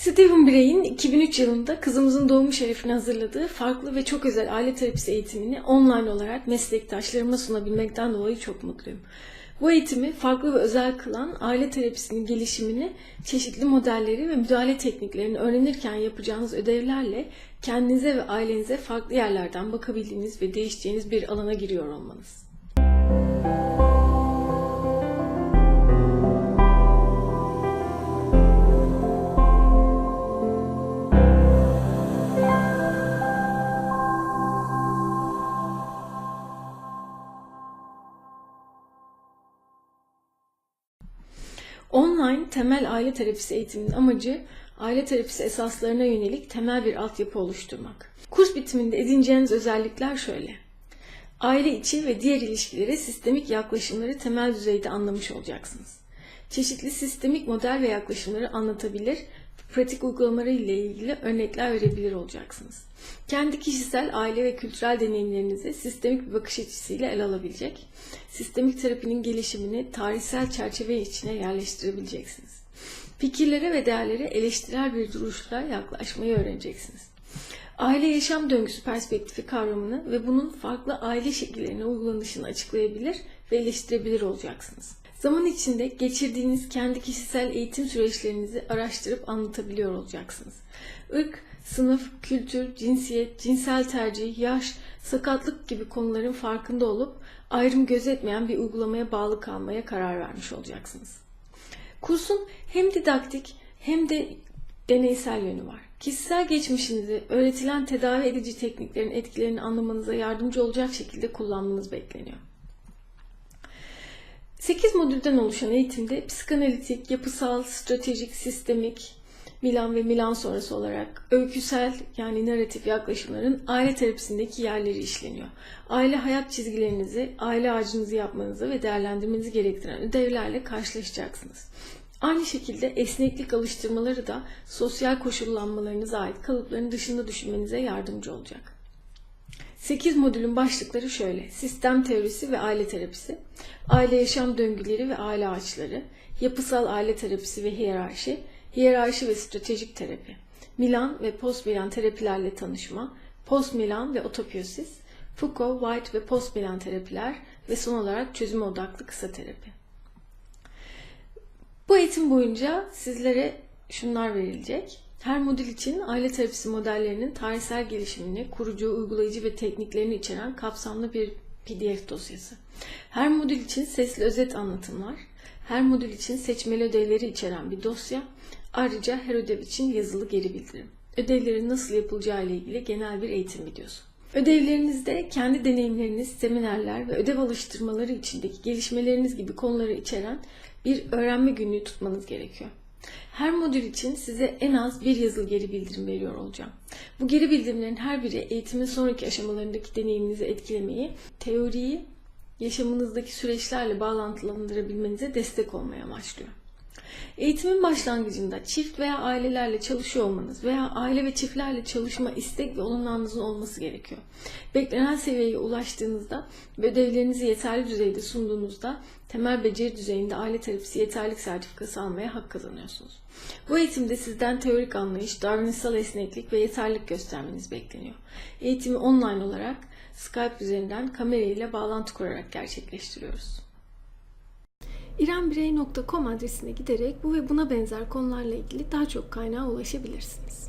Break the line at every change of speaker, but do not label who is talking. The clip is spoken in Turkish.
Steven Bray'in 2003 yılında kızımızın doğumu şerefine hazırladığı farklı ve çok özel aile terapisi eğitimini online olarak meslektaşlarıma sunabilmekten dolayı çok mutluyum. Bu eğitimi farklı ve özel kılan aile terapisinin gelişimini, çeşitli modelleri ve müdahale tekniklerini öğrenirken yapacağınız ödevlerle kendinize ve ailenize farklı yerlerden bakabildiğiniz ve değişeceğiniz bir alana giriyor olmanız. Online temel aile terapisi eğitiminin amacı aile terapisi esaslarına yönelik temel bir altyapı oluşturmak. Kurs bitiminde edineceğiniz özellikler şöyle. Aile içi ve diğer ilişkilere sistemik yaklaşımları temel düzeyde anlamış olacaksınız. Çeşitli sistemik model ve yaklaşımları anlatabilir, pratik uygulamaları ile ilgili örnekler verebilir olacaksınız. Kendi kişisel, aile ve kültürel deneyimlerinizi sistemik bir bakış açısıyla ele alabilecek, sistemik terapinin gelişimini tarihsel çerçeve içine yerleştirebileceksiniz. Fikirlere ve değerlere eleştirel bir duruşla yaklaşmayı öğreneceksiniz. Aile yaşam döngüsü perspektifi kavramını ve bunun farklı aile şekillerine uygulanışını açıklayabilir ve eleştirebilir olacaksınız. Zaman içinde geçirdiğiniz kendi kişisel eğitim süreçlerinizi araştırıp anlatabiliyor olacaksınız. Irk, sınıf, kültür, cinsiyet, cinsel tercih, yaş, sakatlık gibi konuların farkında olup ayrım gözetmeyen bir uygulamaya bağlı kalmaya karar vermiş olacaksınız. Kursun hem didaktik hem de deneysel yönü var. Kişisel geçmişinizi öğretilen tedavi edici tekniklerin etkilerini anlamanıza yardımcı olacak şekilde kullanmanız bekleniyor. 8 modülden oluşan eğitimde psikanalitik, yapısal, stratejik, sistemik, Milan ve Milan sonrası olarak öyküsel yani narratif yaklaşımların aile terapisindeki yerleri işleniyor. Aile hayat çizgilerinizi, aile ağacınızı yapmanızı ve değerlendirmenizi gerektiren ödevlerle karşılaşacaksınız. Aynı şekilde esneklik alıştırmaları da sosyal koşullanmalarınıza ait kalıpların dışında düşünmenize yardımcı olacak. 8 modülün başlıkları şöyle. Sistem teorisi ve aile terapisi, aile yaşam döngüleri ve aile ağaçları, yapısal aile terapisi ve hiyerarşi, hiyerarşi ve stratejik terapi, Milan ve post Milan terapilerle tanışma, post Milan ve otopiyosis, Foucault, White ve post Milan terapiler ve son olarak çözüme odaklı kısa terapi. Bu eğitim boyunca sizlere şunlar verilecek. Her modül için aile terapisi modellerinin tarihsel gelişimini, kurucu, uygulayıcı ve tekniklerini içeren kapsamlı bir PDF dosyası. Her modül için sesli özet anlatımlar, her modül için seçmeli ödevleri içeren bir dosya, ayrıca her ödev için yazılı geri bildirim. Ödevlerin nasıl yapılacağı ile ilgili genel bir eğitim videosu. Ödevlerinizde kendi deneyimleriniz, seminerler ve ödev alıştırmaları içindeki gelişmeleriniz gibi konuları içeren bir öğrenme günlüğü tutmanız gerekiyor. Her modül için size en az bir yazılı geri bildirim veriyor olacağım. Bu geri bildirimlerin her biri eğitimin sonraki aşamalarındaki deneyiminizi etkilemeyi, teoriyi yaşamınızdaki süreçlerle bağlantılandırabilmenize destek olmaya amaçlıyor. Eğitimin başlangıcında çift veya ailelerle çalışıyor olmanız veya aile ve çiftlerle çalışma istek ve olanağınızın olması gerekiyor. Beklenen seviyeye ulaştığınızda ve ödevlerinizi yeterli düzeyde sunduğunuzda temel beceri düzeyinde aile terapisi yeterlik sertifikası almaya hak kazanıyorsunuz. Bu eğitimde sizden teorik anlayış, davranışsal esneklik ve yeterlik göstermeniz bekleniyor. Eğitimi online olarak Skype üzerinden kamera ile bağlantı kurarak gerçekleştiriyoruz. irembirey.com adresine giderek bu ve buna benzer konularla ilgili daha çok kaynağa ulaşabilirsiniz.